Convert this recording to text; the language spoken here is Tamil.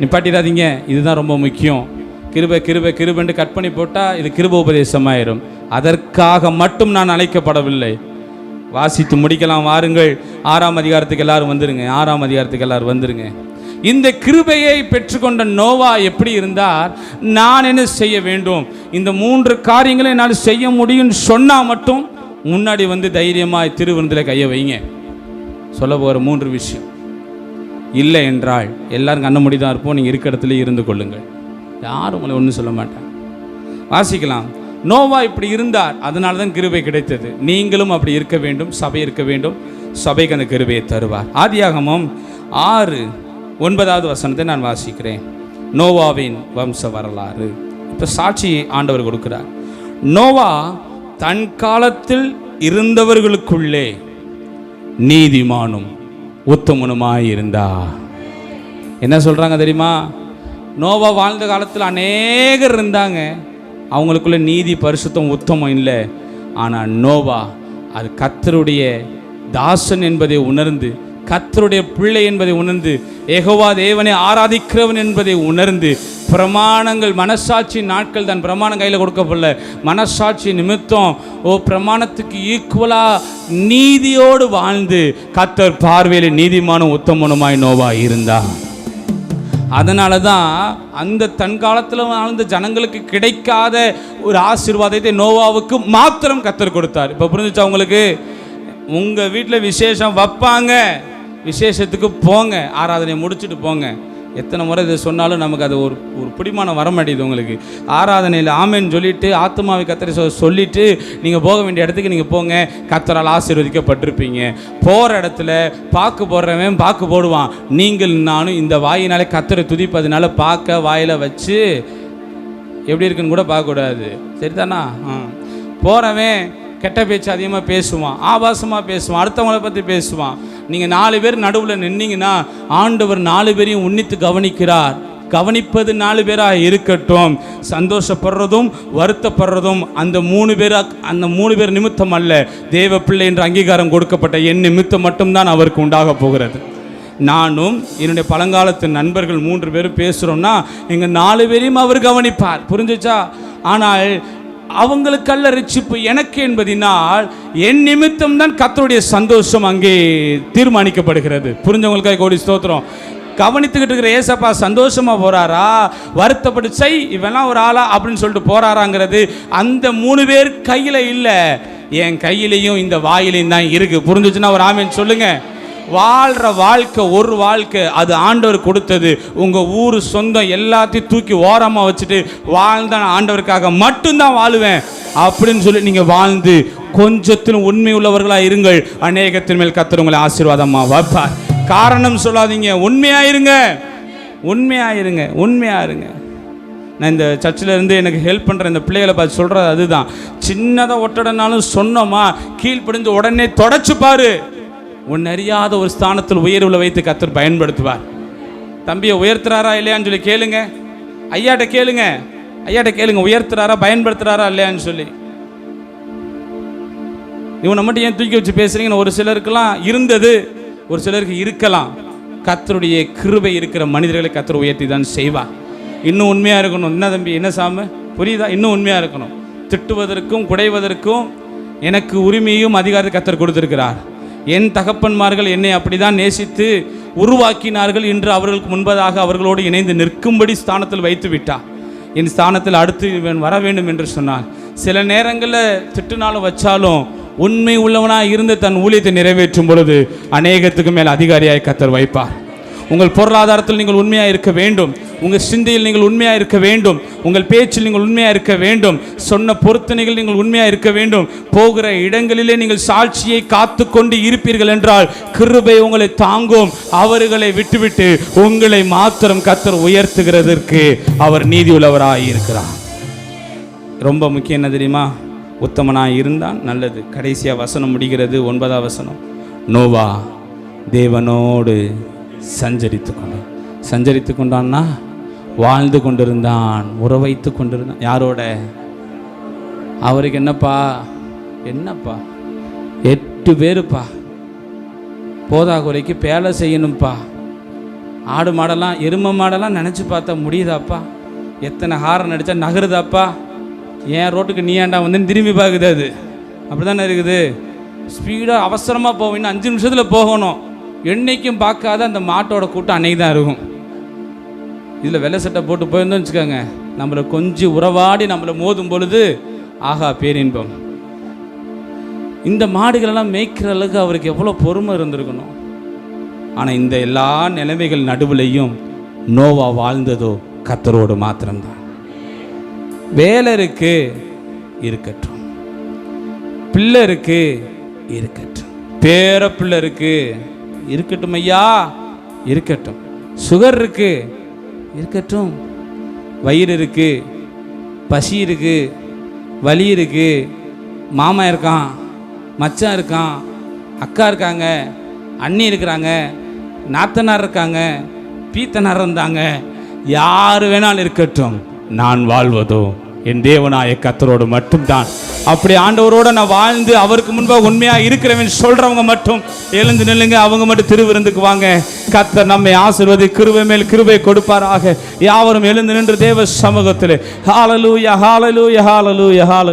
நிப்பாட்டிடாதீங்க. இதுதான் ரொம்ப முக்கியம். கிருபை கிருபை கிருபென்று கட் பண்ணி போட்டால் இது கிருப உபதேசமாயிரும். அதற்காக மட்டும் நான் அழைக்கப்படவில்லை. வாசித்து முடிக்கலாம் வாருங்கள். ஆறாம் அதிகாரத்துக்கு எல்லாரும் வந்துருங்க. ஆறாம் அதிகாரத்துக்கு எல்லாரும் வந்துருங்க. இந்த கிருபையை பெற்றுக்கொண்ட நோவா எப்படி இருந்தார்? நான் என்ன செய்ய வேண்டும்? இந்த மூன்று காரியங்களை என்னால் செய்ய முடியும்னு சொன்னால் மட்டும் முன்னாடி வந்து தைரியமாக திருவிருந்தில் கையை வைங்க. சொல்ல போகிற மூன்று விஷயம். இல்லை என்றால் எல்லாரும் கண்ண மூடி தான் இருப்போம். நீங்கள் இருக்க இடத்துல இருந்து கொள்ளுங்கள். யாரும் உங்களை ஒன்றும் சொல்ல மாட்டாங்க. வாசிக்கலாம். நோவா இப்படி இருந்தார். அதனால தான் கிருபை கிடைத்தது. நீங்களும் அப்படி இருக்க வேண்டும். சபை இருக்க வேண்டும். சபைக்கு அந்த கிருபையை தருவார். ஆதியாகமம் ஆறு ஒன்பதாவது வசனத்தை நான் வாசிக்கிறேன். நோவாவின் வம்ச வரலாறு. இப்போ சாட்சி ஆண்டவர் கொடுக்கிறார். நோவா தன் காலத்தில் இருந்தவர்களுக்குள்ளே நீதிமானும் உத்தமனுமாய் இருந்தா. என்ன சொல்கிறாங்க தெரியுமா? நோவா வாழ்ந்த காலத்தில் அநேகர் இருந்தாங்க. அவங்களுக்குள்ள நீதி பரிசுத்தம் உத்தமம் இல்லை. ஆனால் நோவா அது கத்தருடைய தாசன் என்பதை உணர்ந்து கத்தருடைய பிள்ளை என்பதை உணர்ந்து எகோவா தேவனை ஆராதிக்கிறவன் என்பதை உணர்ந்து பிரமாணங்கள் மனசாட்சி நாட்கள் தான் பிரமாணம் கையில் கொடுக்கப்படல. மனசாட்சி நிமித்தம் ஓ பிரமாணத்துக்கு ஈக்குவலாக நீதியோடு வாழ்ந்து கத்தர் பார்வையில் நீதிமானும் உத்தமனுமாய் நோவா இருந்தா அதனால தான் அந்த தன் காலத்தில் வாழ்ந்த ஜனங்களுக்கு கிடைக்காத ஒரு ஆசீர்வாதத்தை நோவாவுக்கு மாத்திரம் கத்தர் கொடுத்தார். இப்போ புரிஞ்சுச்சா உங்களுக்கு? உங்கள் வீட்டில் விசேஷம் வைப்பாங்க. விசேஷத்துக்கு போங்க ஆராதனை முடிச்சுட்டு போங்க. எத்தனை முறை இதை சொன்னாலும் நமக்கு அது ஒரு ஒரு பிடிமானம் வர மாட்டேங்குது உங்களுக்கு. ஆராதனையில் ஆமேன்னு சொல்லிட்டு ஆத்மாவை கத்தரை சொ சொல்லிட்டு நீங்கள் போக வேண்டிய இடத்துக்கு நீங்கள் போங்க. கத்தரால் ஆசீர்வதிக்கப்பட்டிருப்பீங்க. போகிற இடத்துல பாக்கு போடுறவன் பாக்கு போடுவான். நீங்கள் நானும் இந்த வாயினாலே கத்தரை துதிப்பதுனால பார்க்க வாயில் வச்சு எப்படி இருக்குன்னு கூட பார்க்கக்கூடாது. சரிதானா? ஆ. போகிறவன் கெட்ட பேச்சு அதிகமாக பேசுவான் ஆபாசமாக பேசுவான் அடுத்தவங்களை பற்றி பேசுவான். நீங்கள் நாலு பேர் நடுவில் நின்னீங்கன்னா ஆண்டவர் நாலு பேரையும் உன்னித்து கவனிக்கிறார். கவனிப்பது நாலு பேராக இருக்கட்டும். சந்தோஷப்படுறதும் வருத்தப்படுறதும் அந்த மூணு பேராக அந்த மூணு பேர் நிமித்தம் அல்ல. தேவ பிள்ளை என்ற அங்கீகாரம் கொடுக்கப்பட்ட என் நிமித்தம் மட்டும்தான் அவருக்கு உண்டாக போகிறது. நானும் என்னுடைய பழங்காலத்து நண்பர்கள் மூன்று பேரும் பேசுகிறோம்னா எங்கள் நாலு பேரையும் அவர் கவனிப்பார். புரிஞ்சுச்சா? ஆனால் அவங்களுக்கல்ல ரட்சிப்பு எனக்கு என்பதினால் என் நிமித்தம் தான் கத்தருடைய சந்தோஷம் அங்கே தீர்மானிக்கப்படுகிறது. புரிஞ்சவங்களுக்காக கோடி ஸ்தோத்திரம். கவனித்துக்கிட்டு இருக்கிற ஏசப்பா சந்தோஷமாக போகிறாரா வருத்தப்பட்டு செய் இவெல்லாம் ஒரு ஆளா? அப்படின்னு சொல்லிட்டு போகிறாராங்கிறது அந்த மூணு பேர் கையில் இல்லை. என் கையிலையும் இந்த வாயிலையும் தான் இருக்குது புரிஞ்சுச்சுன்னா ஒரு ஆமீன் சொல்லுங்கள் வாழ்கிற வாழ்க்கை ஒரு வாழ்க்கை அது ஆண்டவர் கொடுத்தது. உங்கள் ஊர் சொந்தம் எல்லாத்தையும் தூக்கி ஓரமாக வச்சுட்டு வாழ்ந்த ஆண்டவருக்காக மட்டும்தான் வாழுவேன். அப்படின்னு சொல்லி நீங்கள் வாழ்ந்து கொஞ்சத்திலும் உண்மை உள்ளவர்களாக இருங்கள். அநேகத்தின் மேல் கத்தர் உங்களை ஆசீர்வாதமாக வைப்பார். காரணம் சொல்லாதீங்க. உண்மையாயிருங்க உண்மையாயிருங்க உண்மையாயிருங்க நான் இந்த சர்ச்சில் இருந்து எனக்கு ஹெல்ப் பண்ணுற இந்த பிள்ளைகளை பார்த்து சொல்கிறது அதுதான். சின்னதாக ஒட்டடனாலும் சொன்னோமா? கீழ்ப்படிஞ்சு உடனே தொடச்சு உன் அறியாத ஒரு ஸ்தானத்தில் உயர்வில் வைத்து கத்தர் பயன்படுத்துவார். தம்பியை உயர்த்துறாரா இல்லையான்னு சொல்லி கேளுங்க. ஐயாட்ட கேளுங்க. ஐயாட்ட கேளுங்க உயர்த்துறாரா பயன்படுத்துறாரா இல்லையான்னு சொல்லி. இவனை மட்டும் ஏன் தூக்கி வச்சு பேசுறீங்கன்னு ஒரு சிலருக்கெல்லாம் இருந்தது ஒரு சிலருக்கு இருக்கலாம். கத்தருடைய கிருபை இருக்கிற மனிதர்களை கத்தர் உயர்த்தி தான் செய்வா இன்னும் உண்மையாக இருக்கணும். என்ன தம்பி என்ன சாம? புரியுதா? இன்னும் உண்மையாக இருக்கணும். திட்டுவதற்கும் குடைவதற்கும் எனக்கு உரிமையும் அதிகாரத்தை கத்தர் கொடுத்துருக்கிறார். என் தகப்பன்மார்கள் என்னை அப்படிதான் நேசித்து உருவாக்கினார்கள் என்று அவர்களுக்கு முன்பதாக அவர்களோடு இணைந்து நிற்கும்படி ஸ்தானத்தில் வைத்து விட்டார். என் ஸ்தானத்தில் அடுத்து இவன் வர வேண்டும் என்று சொன்னார். சில நேரங்களில் திட்டுனாலும் வச்சாலும் உண்மை உள்ளவனாக இருந்து தன் ஊழியத்தை நிறைவேற்றும் பொழுது அநேகத்துக்கு மேல் அதிகாரியாய் கத்தர் வைப்பார். உங்கள் பொருளாதாரத்தில் நீங்கள் உண்மையாக இருக்க வேண்டும். உங்கள் சிந்தையில் நீங்கள் உண்மையாக இருக்க வேண்டும். உங்கள் பேச்சில் நீங்கள் உண்மையாக இருக்க வேண்டும். சொன்ன பொருத்தனைகள் நீங்கள் உண்மையாக இருக்க வேண்டும். போகிற இடங்களிலே நீங்கள் சாட்சியை காத்து கொண்டு இருப்பீர்கள் என்றால் கிருபை உங்களை தாங்கும். அவர்களை விட்டுவிட்டு உங்களை மாத்திரம் கத்தர் உயர்த்துகிறதற்கு அவர் நீதியுள்ளவராக இருக்கிறார். ரொம்ப முக்கியம் என்ன தெரியுமா? உத்தமனாக இருந்தால் நல்லது. கடைசியாக வசனம் முடிகிறது. ஒன்பதாம் வசனம். நோவா தேவனோடு சஞ்சரித்து கொண்டான் சஞ்சரித்து கொண்டான்னா வாழ்ந்து கொண்டிருந்தான் உறவைத்து கொண்டிருந்தான். யாரோட? அவருக்கு என்னப்பா? என்னப்பா? எட்டு பேருப்பா. போதாகுறைக்கு பேலை செய்யணும்ப்பா. ஆடு மாடெல்லாம் எருமை மாடெல்லாம் நினச்சி பார்த்தா முடியுதாப்பா? எத்தனை ஹாரன் அடித்தா நகருதாப்பா? ஏன் ரோட்டுக்கு நீ ஏன்டா வந்து திரும்பி பார்க்குது அது. அப்படி தானே இருக்குது ஸ்பீடாக அவசரமாக போவோம் அஞ்சு நிமிஷத்தில் போகணும். என்னைக்கும் பார்க்காத அந்த மாட்டோட கூட்டம் அன்னைக்கு தான் இருக்கும். இதில் வெள்ளை சட்டை போட்டு போயிருந்தோம் வச்சுக்கோங்க. நம்மளை கொஞ்சம் உறவாடி நம்மளை மோதும் பொழுது ஆகா பேரின்பம். இந்த மாடுகளெல்லாம் மேய்க்கிற அளவுக்கு அவருக்கு எவ்வளோ பொறுமை இருந்திருக்கணும். ஆனால் இந்த எல்லா நிலைமைகள் நடுவுலையும் நோவா வாழ்ந்ததோ கத்தரோடு மாத்திரம்தான். வேலை இருக்கு இருக்கட்டும். பிள்ளை இருக்கு இருக்கட்டும். பேர பிள்ளை இருக்கு இருக்கட்டும் ஐயா இருக்கட்டும். சுகர் இருக்கு இருக்கட்டும். வயிறு இருக்குது பசி இருக்குது வலி இருக்குது மாமா இருக்கான் மச்சான் இருக்கான் அக்கா இருக்காங்க அண்ணி இருக்கிறாங்க நாத்தனார் இருக்காங்க பீத்தனார் இருந்தாங்க. யார் வேணாலும் இருக்கட்டும் நான் வாழ்வதோ? என் தேவனாய கத்தரோடு மட்டும்தான். அப்படி ஆண்டவரோட நான் வாழ்ந்து அவருக்கு முன்பாக உண்மையாக இருக்கிறவன் சொல்றவங்க மட்டும் எழுந்து நில்லுங்க அவங்க மட்டும் திருவிருந்துக்கு வாங்க. கத்தர் நம்மை ஆசிர்வதி கிருவை மேல் கிருவை கொடுப்பாராக. யாவரும் எழுந்து நின்று தேவ சமூகத்தில். ஹாலலூயா ஹாலலூயா ஹாலலூயா ஹாலலூ